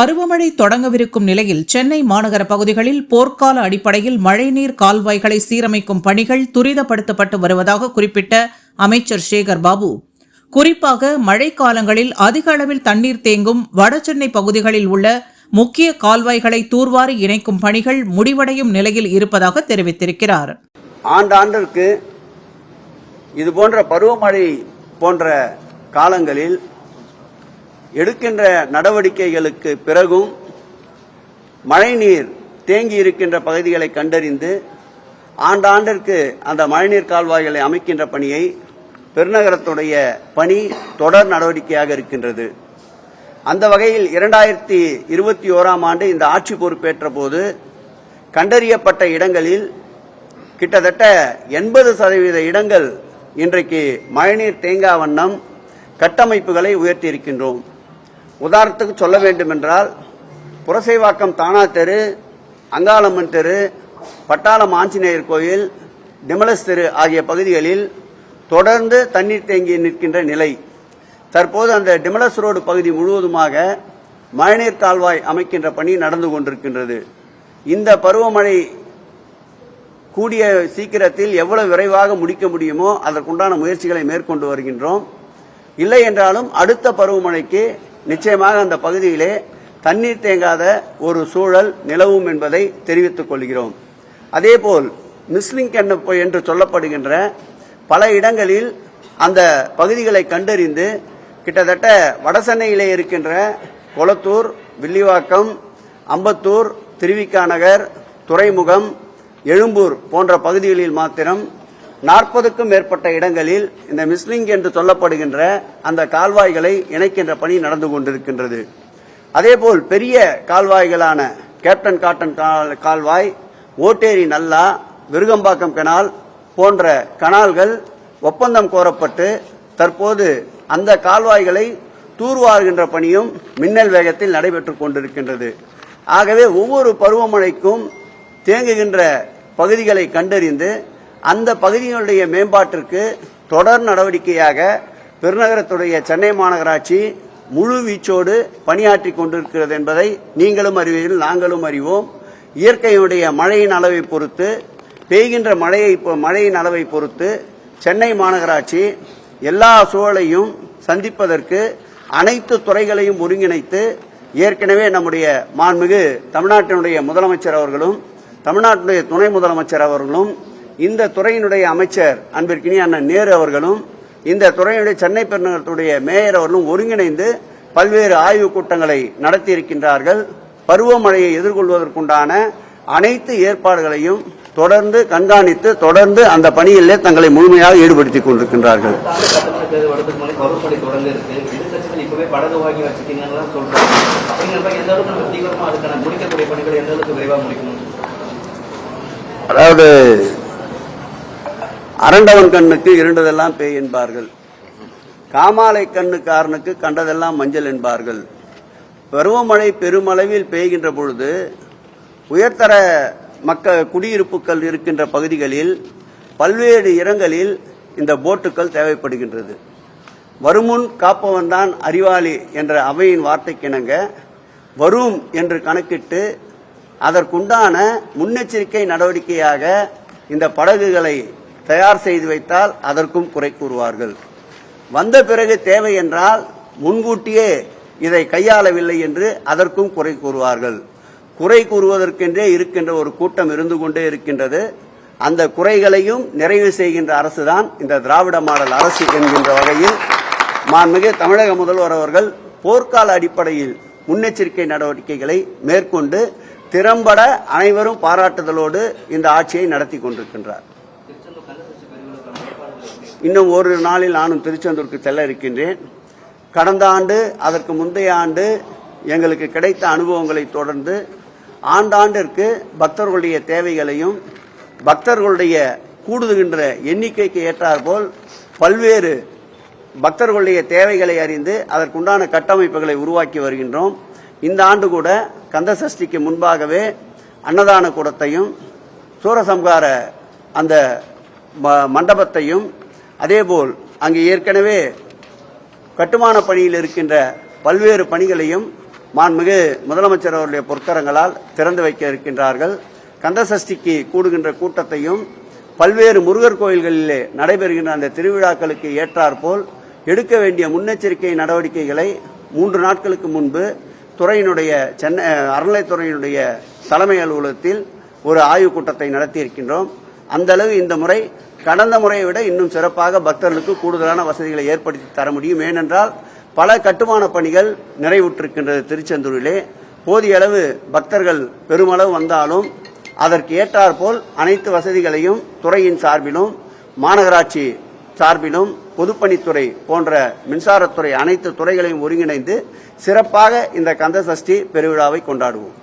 பருவமழை தொடங்கவிருக்கும் நிலையில் சென்னை மாநகர பகுதிகளில் போர்க்கால அடிப்படையில் மழைநீர் கால்வாய்களை சீரமைக்கும் பணிகள் துரிதப்படுத்தப்பட்டு வருவதாக குறிப்பிட்ட அமைச்சர் சேகர் பாபு. குறிப்பாக மழைக்காலங்களில் அதிக அளவில் தண்ணீர் தேங்கும் வடசென்னை பகுதிகளில் உள்ள முக்கிய கால்வாய்களை தூர்வாரி இணைக்கும் பணிகள் முடிவடையும் நிலையில் இருப்பதாக தெரிவித்திருக்கிறார். ஆண்டாண்டிற்கு இது போன்ற பருவமழை போன்ற காலங்களில் எடுக்கின்ற நடவடிக்கைகளுக்கு பிறகும் மழைநீர் தேங்கி இருக்கின்ற பகுதிகளை கண்டறிந்து ஆண்டாண்டிற்கு அந்த மழைநீர் கால்வாய்களை அமைக்கின்ற பணியை பெருநகரத்துடைய பணி தொடர் நடவடிக்கையாக இருக்கின்றது. அந்த வகையில் இரண்டாயிரத்தி இருபத்தி ஓராம் ஆண்டு இந்த ஆட்சி பொறுப்பேற்ற போது கண்டறியப்பட்ட இடங்களில் கிட்டத்தட்ட எண்பது சதவீத இடங்கள் இன்றைக்கு மழைநீர் தேங்கா வண்ணம் கட்டமைப்புகளை உயர்த்தியிருக்கின்றோம் உதாரணத்துக்கு சொல்ல வேண்டுமென்றால் புரசைவாக்கம் தானா தெரு அங்காளம்மன் தெரு பட்டாளம் ஆஞ்சநேயர் கோயில் டிமலஸ் தெரு ஆகிய பகுதிகளில் தொடர்ந்து தண்ணீர் தேங்கி நிற்கின்ற நிலை. தற்போது அந்த டிமலஸ் ரோடு பகுதி முழுவதுமாக மழைநீர் கால்வாய் அமைக்கின்ற பணி நடந்து கொண்டிருக்கின்றது. இந்த பருவமழை கூடிய சீக்கிரத்தில் எவ்வளவு விரைவாக முடிக்க முடியுமோ அதற்குண்டான முயற்சிகளை மேற்கொண்டு வருகின்றோம். இல்லை என்றாலும் அடுத்த பருவமழைக்கு நிச்சயமாக அந்த பகுதியிலே தண்ணீர் தேங்காத ஒரு சூழல் நிலவும் என்பதை தெரிவித்துக் கொள்கிறோம். அதேபோல் மிஸ்லிங் என்று சொல்லப்படுகின்ற பல இடங்களில் அந்த பகுதிகளை கண்டறிந்து கிட்டத்தட்ட வடசென்னையிலே இருக்கின்ற கொளத்தூர் வில்லிவாக்கம் அம்பத்தூர் திருவிக்காநகர் துறைமுகம் எழும்பூர் போன்ற பகுதிகளில் மாத்திரம் நாற்பதுக்கும் மேற்பட்ட இடங்களில் இந்த மிஸ்லிங் என்று சொல்லப்படுகின்ற அந்த கால்வாய்களை இணைக்கின்ற பணி நடந்து கொண்டிருக்கின்றது. அதேபோல் பெரிய கால்வாய்களான கேப்டன் காட்டன் கால்- கால்வாய் ஓட்டேரி நல்லா விருகம்பாக்கம் கனால் போன்ற கனால்கள் ஒப்பந்தம் கோரப்பட்டு தற்போது அந்த கால்வாய்களை தூர்வாருகின்ற பணியும் மின்னல் வேகத்தில் நடைபெற்றுக் கொண்டிருக்கின்றது. ஆகவே ஒவ்வொரு பருவமழைக்கும் தேங்குகின்ற பகுதிகளை கண்டறிந்து அந்த பகுதிகளுடைய மேம்பாட்டிற்கு தொடர் நடவடிக்கையாக பெருநகரத்துடைய சென்னை மாநகராட்சி முழு வீச்சோடு பணியாற்றி கொண்டிருக்கிறது என்பதை நீங்களும் அறிவீர்கள் நாங்களும் அறிவோம். இயற்கையுடைய மழையின் அளவை பொறுத்து பெய்கின்ற மழையை மழையின் அளவை பொறுத்து சென்னை மாநகராட்சி எல்லா சூழலையும் சந்திப்பதற்கு அனைத்து துறைகளையும் ஒருங்கிணைத்து ஏற்கனவே நம்முடைய மாண்புமிகு தமிழ்நாட்டினுடைய முதலமைச்சர் அவர்களும் தமிழ்நாட்டினுடைய துணை முதலமைச்சர் அவர்களும் இந்த துறையினுடைய அமைச்சர் அன்பிற்கினி அண்ணன் நேரு அவர்களும் இந்த துறையினுடைய சென்னை பெருநகரத்துடைய மேயர் அவர்களும் ஒருங்கிணைந்து பல்வேறு ஆய்வுக் கூட்டங்களை நடத்தியிருக்கின்றார்கள். பருவமழையை எதிர்கொள்வதற்குண்டான அனைத்து ஏற்பாடுகளையும் தொடர்ந்து கண்காணித்து தொடர்ந்து அந்த பணியிலே தங்களை முழுமையாக ஈடுபடுத்திக் கொண்டிருக்கின்றார்கள். அதாவது அரண்டவன் கண்ணுக்கு இருண்டதெல்லாம் பேய் என்பார்கள். காமாலை கண்ணுக்காரனுக்கு கண்டதெல்லாம் மஞ்சள் என்பார்கள். பருவமழை பெருமளவில் பெய்கின்ற பொழுது உயர்தர மக்க குடியிருப்புகள் இருக்கின்ற பகுதிகளில் பல்வேறு இடங்களில் இந்த போட்டுகள் தேவைப்படுகின்றது. வருமுன் காப்பவன் தான் அறிவாளி என்ற அவையின் வார்த்தைக்கிணங்க வரும் என்று கணக்கிட்டு அதற்குண்டான முன்னெச்சரிக்கை நடவடிக்கையாக இந்த படகுகளை தயார் செய்து வைத்தால் அதற்கும் குறை கூறுவார்கள். வந்த பிறகு தேவை என்றால் முன்கூட்டியே இதை கையாளவில்லை என்று அதற்கும் குறை கூறுவார்கள். குறை கூறுவதற்கென்றே இருக்கின்ற ஒரு கூட்டம் இருந்து கொண்டே இருக்கின்றது. அந்த குறைகளையும் நிறைவு செய்கின்ற அரசுதான் இந்த திராவிட மாடல் அரசு என்கின்ற வகையில் மாண்புமிகு தமிழக முதல்வர் அவர்கள் போர்க்கால அடிப்படையில் முன்னெச்சரிக்கை நடவடிக்கைகளை மேற்கொண்டு திறம்பட அனைவரும் பாராட்டுதலோடு இந்த ஆட்சியை நடத்தி கொண்டிருக்கின்றார். இன்னும் ஒரு நாளில் நானும் திருச்செந்தூருக்கு செல்ல இருக்கின்றேன். கடந்த ஆண்டு அதற்கு முந்தைய ஆண்டு எங்களுக்கு கிடைத்த அனுபவங்களை தொடர்ந்து ஆண்டாண்டிற்கு பக்தர்களுடைய தேவைகளையும் பக்தர்களுடைய கூடுகின்ற எண்ணிக்கைக்கு ஏற்றாற்போல் பல்வேறு பக்தர்களுடைய தேவைகளை அறிந்து அதற்குண்டான கட்டமைப்புகளை உருவாக்கி வருகின்றோம். இந்த ஆண்டு கூட கந்த சஷ்டிக்கு முன்பாகவே அன்னதான கூடத்தையும் சூரசம்ஹார அந்த ம- மண்டபத்தையும் அதேபோல் அங்கு ஏற்கனவே கட்டுமான பணியில் இருக்கின்ற பல்வேறு பணிகளையும் மாண்புமிகு முதலமைச்சர் அவருடைய பொற்கரங்களால் திறந்து வைக்க இருக்கின்றார்கள். கந்தசஷ்டிக்கு கூடுகின்ற கூட்டத்தையும் பல்வேறு முருகர் கோயில்களிலே நடைபெறுகின்ற அந்த திருவிழாக்களுக்கு ஏற்றாற்போல் எடுக்க வேண்டிய முன்னெச்சரிக்கை நடவடிக்கைகளை மூன்று நாட்களுக்கு முன்பு துறையினுடைய சென்னை அறநிலைத்துறையினுடைய தலைமை அலுவலகத்தில் ஒரு ஆய்வுக் கூட்டத்தை நடத்தி இருக்கின்றோம் அந்த அளவு இந்த முறை கடந்த முறையை விட இன்னும் சிறப்பாக பக்தர்களுக்கு கூடுதலான வசதிகளை ஏற்படுத்தி தர முடியும். ஏனென்றால் பல கட்டுமான பணிகள் நிறைவுற்றிருக்கின்றது திருச்செந்தூரிலே. போதிய அளவு பக்தர்கள் பெருமளவு வந்தாலும் அதற்கு ஏற்றாற்போல் அனைத்து வசதிகளையும் துறையின் சார்பிலும் மாநகராட்சி சார்பிலும் பொதுப்பணித்துறை போன்ற மின்சாரத்துறை அனைத்து துறைகளையும் ஒருங்கிணைந்து சிறப்பாக இந்த கந்த சஷ்டி பெருவிழாவை கொண்டாடுவோம்.